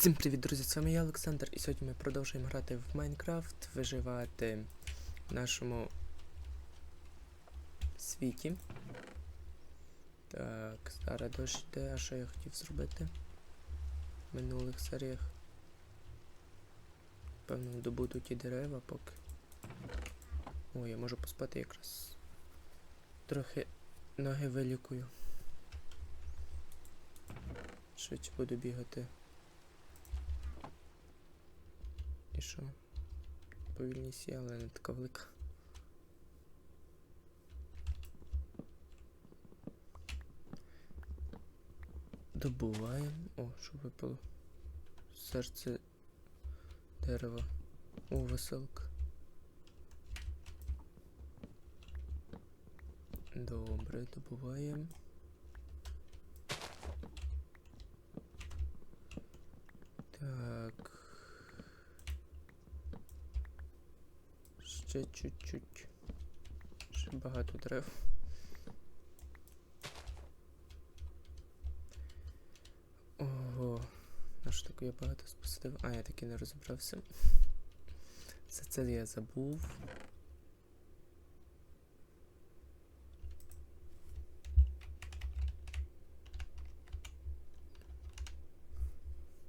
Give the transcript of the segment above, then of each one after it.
Всім привіт, друзі! З вами я Олександр, і сьогодні ми продовжуємо грати в Майнкрафт, виживати в нашому світі. Так, зараз дощ йде, а що я хотів зробити в минулих серіях. Певно, добуду ті дерева поки. О, я можу поспати якраз. Трохи ноги вилікую. Швидше буду бігати. І що? Повільність є, але не така велика. Добуваємо. О, що випало? Серце дерева. О, веселка. Добре, добуваємо. Так. Ще чуть-чуть. Ще багато дерев. Ого, на що таке я багато спустив? А, я таки не розібрався. За це я забув.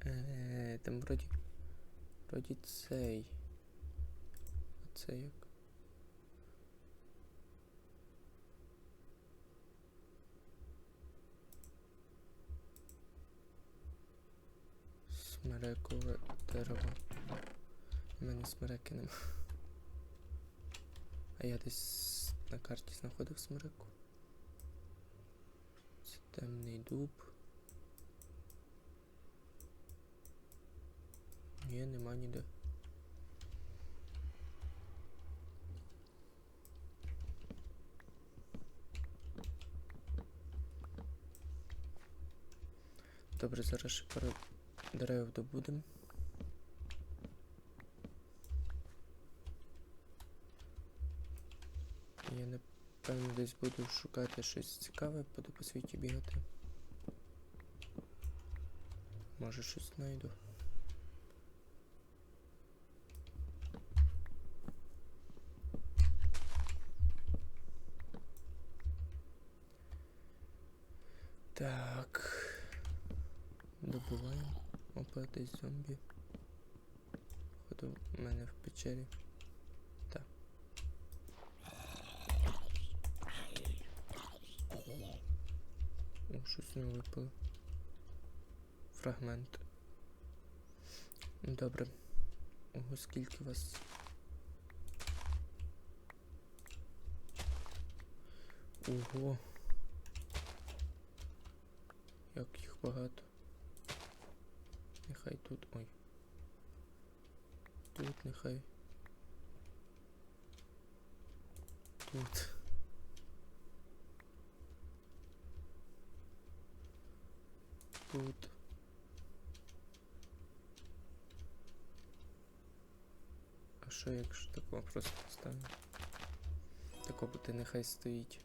Е, там вроді. Вроді цей. Оце як. Смерекове дерево. У мене смереки нема. А я десь на карті знаходив смереку. Це темний дуб. Ні, нема ніде. Добре, зараз ще пару дерев добудемо. Я напевно десь буду шукати щось цікаве, буду по світі бігати. Може щось знайду. Так. Добуваємо. Зомбі. Походу в мене в печері. Так. О, щось нього випало. Фрагмент. Добре. Ого, скільки вас. Ого. Як їх багато. Нехай тут. Ой. Тут нехай. Тут. Тут. А що якщо такого просто поставимо? Такого ти нехай стоїть.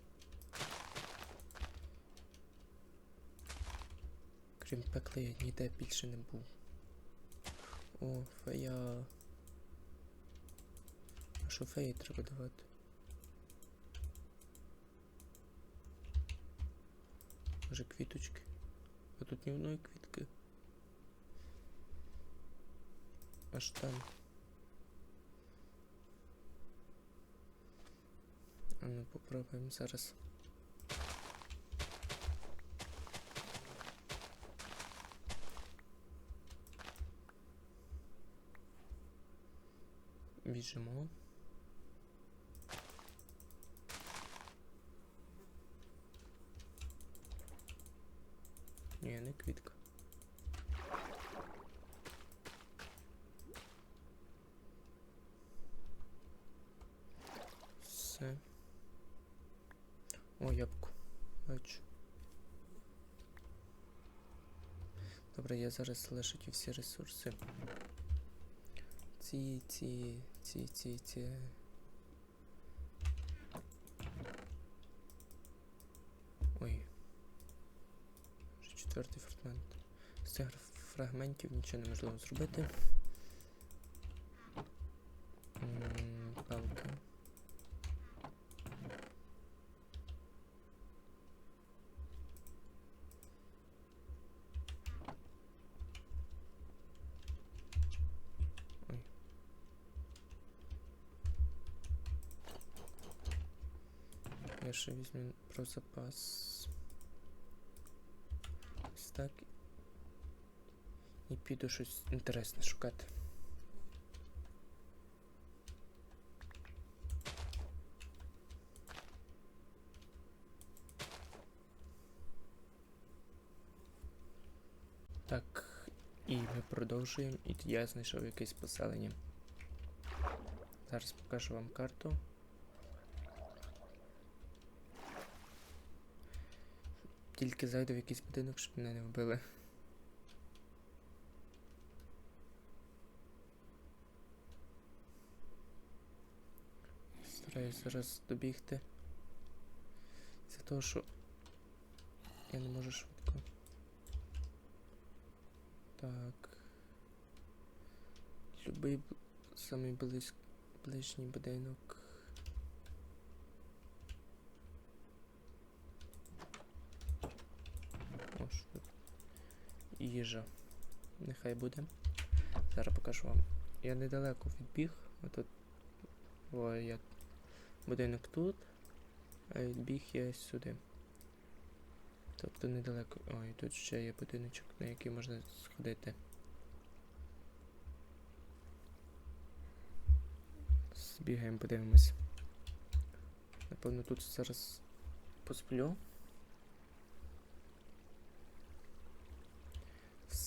Крім пекла я ніде більше не був. О, фея. А що феї треба давати? Може квіточки? А тут ні одної квітки. Аж там. А ну попробуємо зараз. Біжимо. Ні, не квітка. Все. О, ябко. Бачу. Добре, я зараз лишу ті всі ресурси. Ці, ці, ці, ці, ці. Ой. Вже четвертий фрагмент. З цих фрагментів нічого неможливо зробити. М, Палки. Ой. Я ще візьму про запас. Ось так. І піду щось інтересне шукати. Так, і ми продовжуємо. І я знайшов якесь поселення. Зараз покажу вам карту. Тільки зайду в якийсь будинок, щоб мене не вбили. Стараюсь зараз добігти. З-за того, що я не можу швидко. Так. Любий самий близь... ближній будинок. О, що тут? Їжа. Нехай буде. Зараз покажу вам. Я недалеко відбіг. Отут. О, я будинок тут. А відбіг я сюди. Тобто недалеко. Ой, тут ще є будиночок, на який можна сходити. Збігаємо, подивимось. Напевно, тут зараз посплю.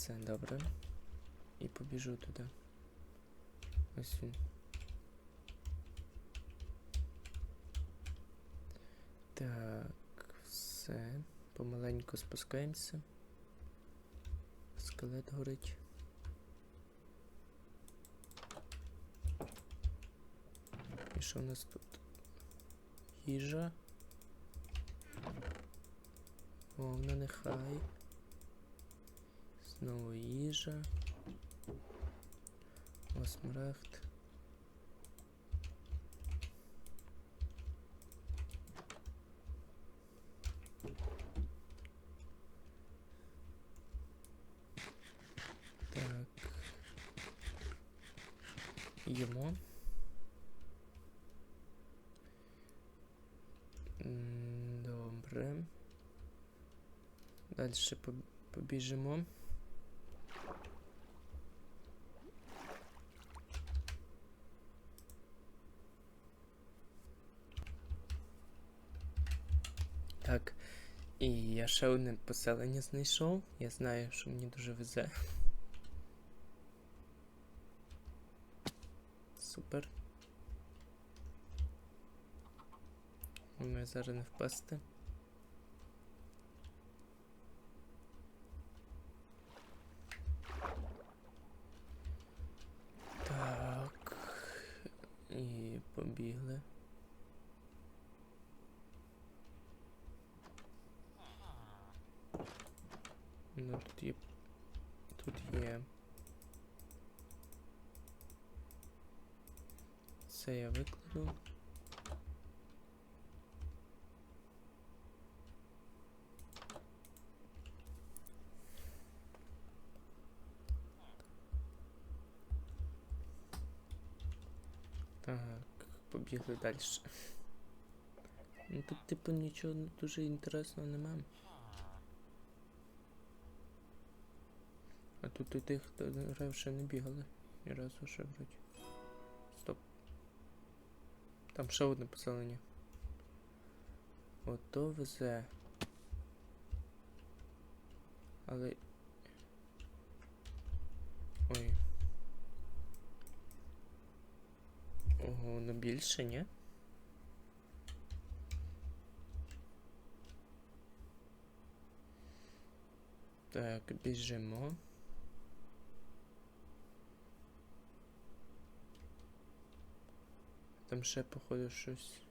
Все добре. І побіжу туди. Ось він. Так, все. Помаленьку спускаємося. Скелет горить. І що в нас тут? Їжа. Вовна нехай. Знову їжа. Осмарагд. Так. Їмо. М, Добре. Далі побіжимо. І я ще одне поселення знайшов. Я знаю, що мені дуже везе. Супер. Ми зараз не впасти. Так. І побігли. Ну тут є. Тут є. Це я викладу. Так, побігли далі. Ну тут типу нічого дуже інтересного немає. Тут і тих, грав, ще не бігали. Ні разу ще вроді. Стоп. Там ще одне поселення. Ото везе. Але. Ой. Ого, ну більше, ні? Так, біжимо. Там ще, походу, щось.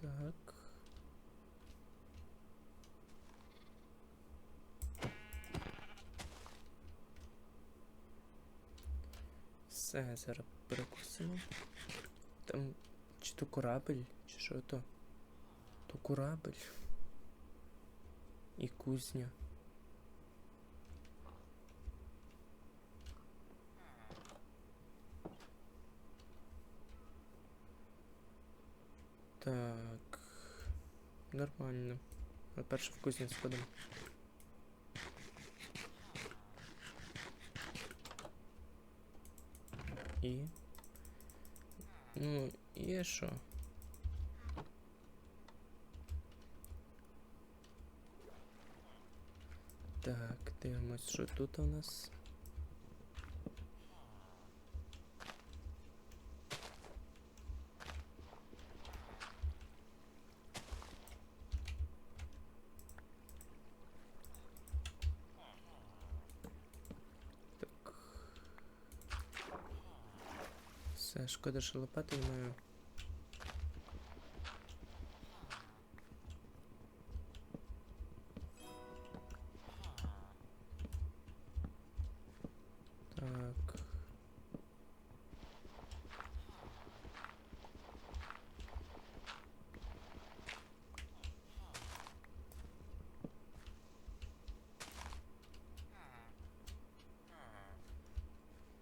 Так. Все, зараз перекусимо. Там чи то корабель, чи що то. То корабель. І кузня. Так. Нормально. Ми перше в кузню сходимо. І. Ну, є що? Так, дивимось, що тут у нас. Так. Все, шкода, що лопати маю.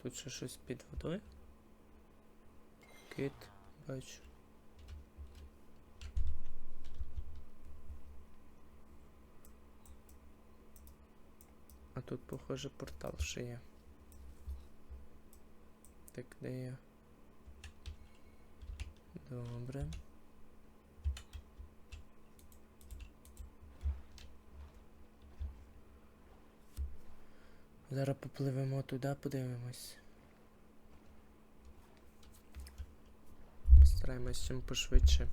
Тут ще щось під водою. Кит, бачу. А тут, похоже, портал ще є. Так, де я? Добре. Зараз попливемо туди, подивимось. Постараємось чим пошвидше.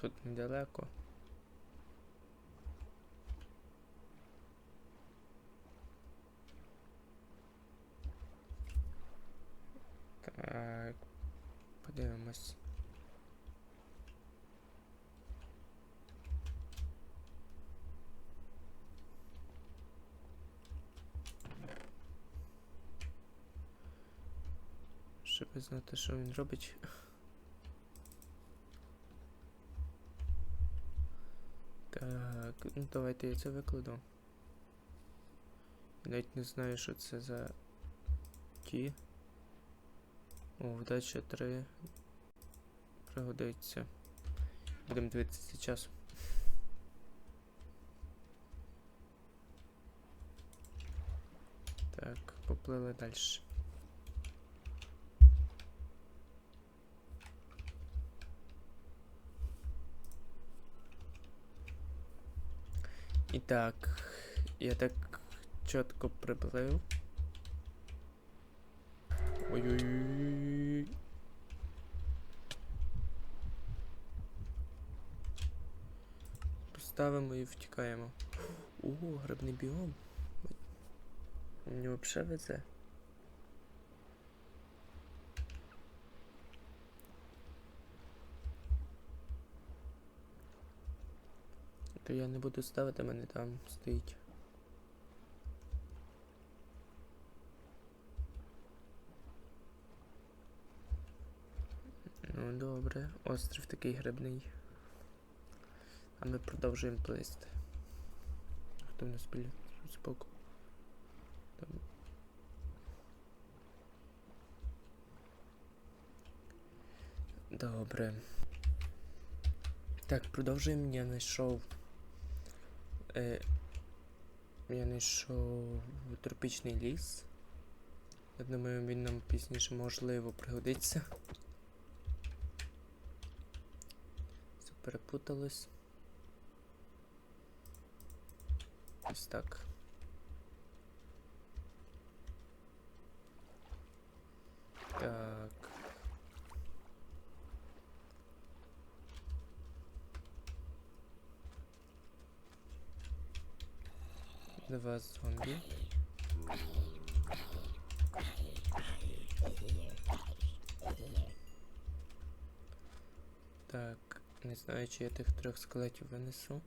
Тут недалеко. Так, подивимось. Щоб знати, що він робить. Так, ну давайте я це викладу. Навіть не знаю, що це за ті. О, вдача 3. Пригодиться. Будемо дивитися час. Так, поплили далі. І так, я так чітко приплив. Ой-ой-ой. Поставимо і втікаємо. О, грибний біом. Мені взагалі везе. То я не буду ставити, мене там стоїть. Ну добре, острів такий грибний. А ми продовжуємо плисти. Хто в нас біля збоку? Добре. Так, продовжуємо. Я знайшов. Е, я знайшов тропічний ліс. Я думаю, він нам пізніше можливо пригодиться. Все перепуталось. Ось так. Так. Два зомбі. Так, не знаю, чи я тих трьох скелетів винесу.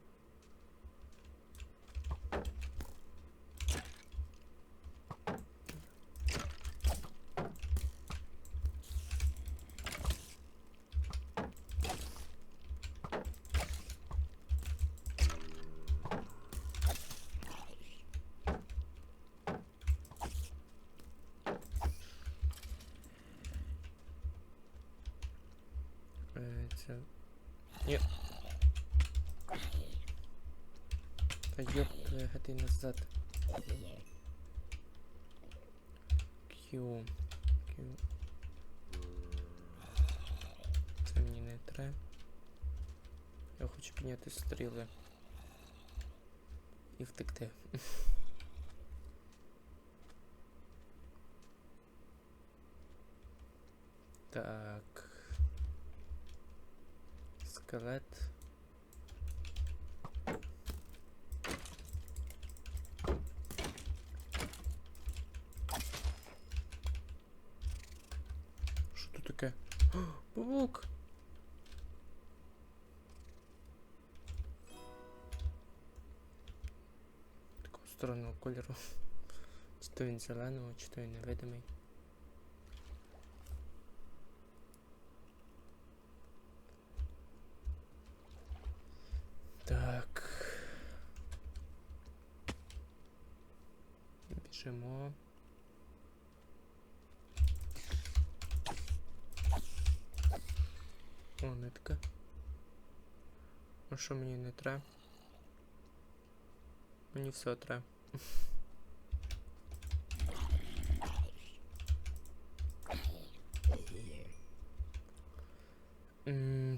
мені не треба. Я хочу підняти стріли. І втекти. Так. Скелет. Що тут таке? О, Павук! Кольору. Чи то він зеленого, чи то він невидимий. Так. Біжимо. О, нитка. А що мені не треба? Мені все треба.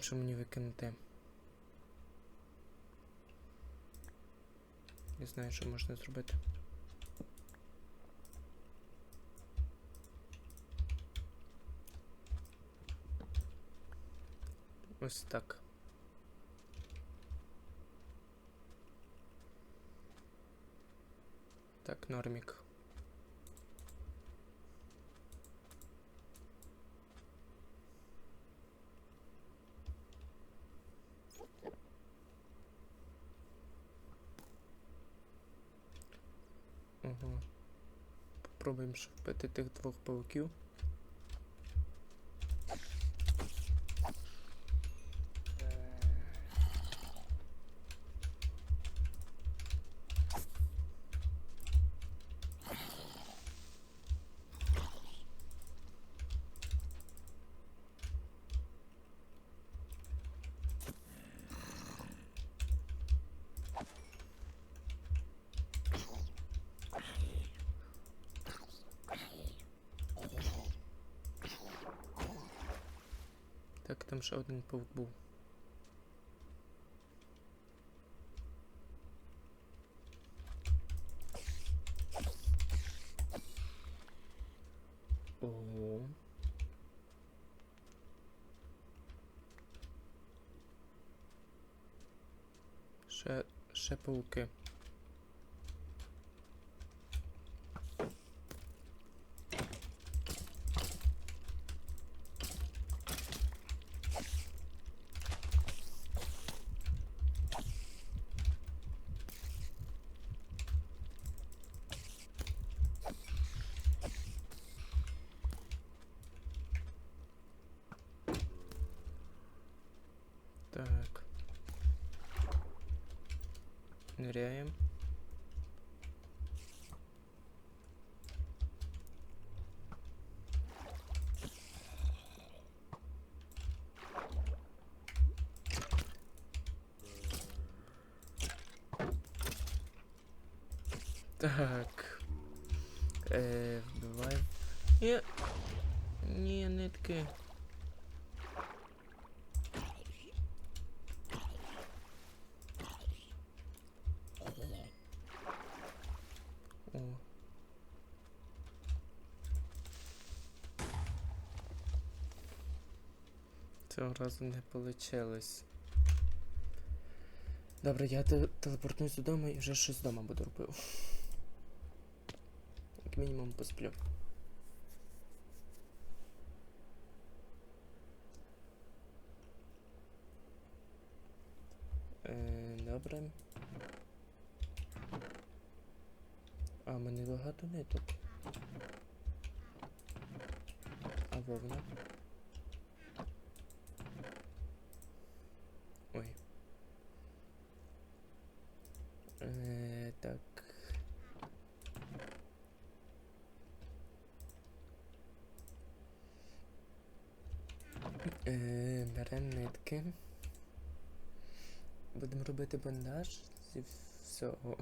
Що мені викинути? Не знаю, що можна зробити. Ось так. Так, нормик. Ого. Попробуємо ще вбити тих двох пауків. Так, там ще один паук був. Ого. Ще, ще пауки. Так. Ныряем. Так. Е, вбиваємо. Ні. Ні, нитки. О. Цього разу не получилось. Добре, я те- телепортуюсь додому і вже щось вдома буду робив. Як минимум посплю. Е, добре. А, мене багато ниток. А вовна? Ой. Е, так. Е, Беремо. Будемо робити бандаж зі всього.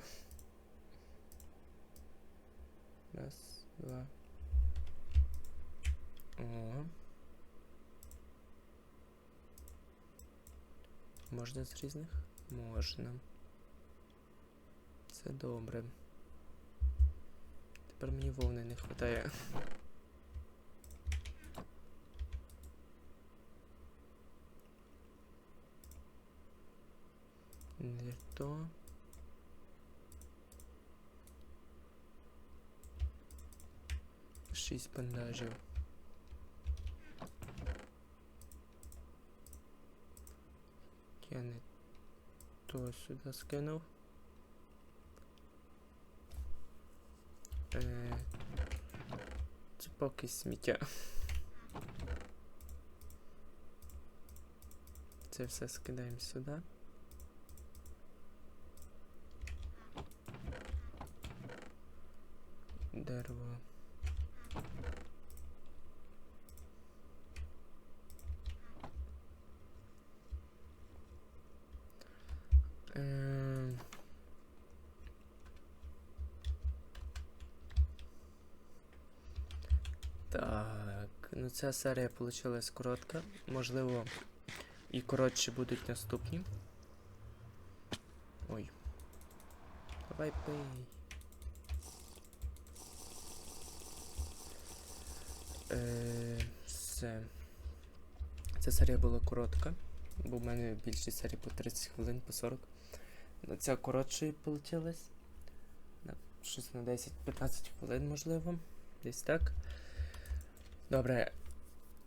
Раз, два. О. Можна з різних? Можна. Це добре. Тепер мені вовни не вистачає. Не то. Шість бандажів. Я не то сюди скинув. Е, це поки сміття. Це все скидаємо сюди. Дерево. Ем. Так, ну ця серія вийшла коротка. Можливо, і коротше будуть наступні. Ой. Давай пий. Е, все. Ця серія була коротка, бо в мене більшість серій по 30 хвилин, по 40. Ну, Ця коротше получилась. Щось на 10-15 хвилин, можливо. Десь так. Добре.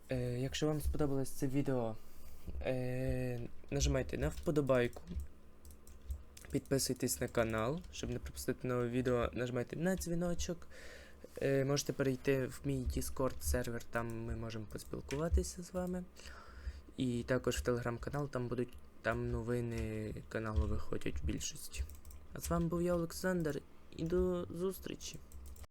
Е, якщо вам сподобалось це відео, е, нажимайте на вподобайку. Підписуйтесь на канал, щоб не пропустити нове відео. Нажимайте на дзвіночок. Е, можете перейти в мій Discord сервер, там ми можемо поспілкуватися з вами. І також в телеграм-канал, там будуть там новини каналу виходять в більшості. А з вами був я, Олександр, і до зустрічі!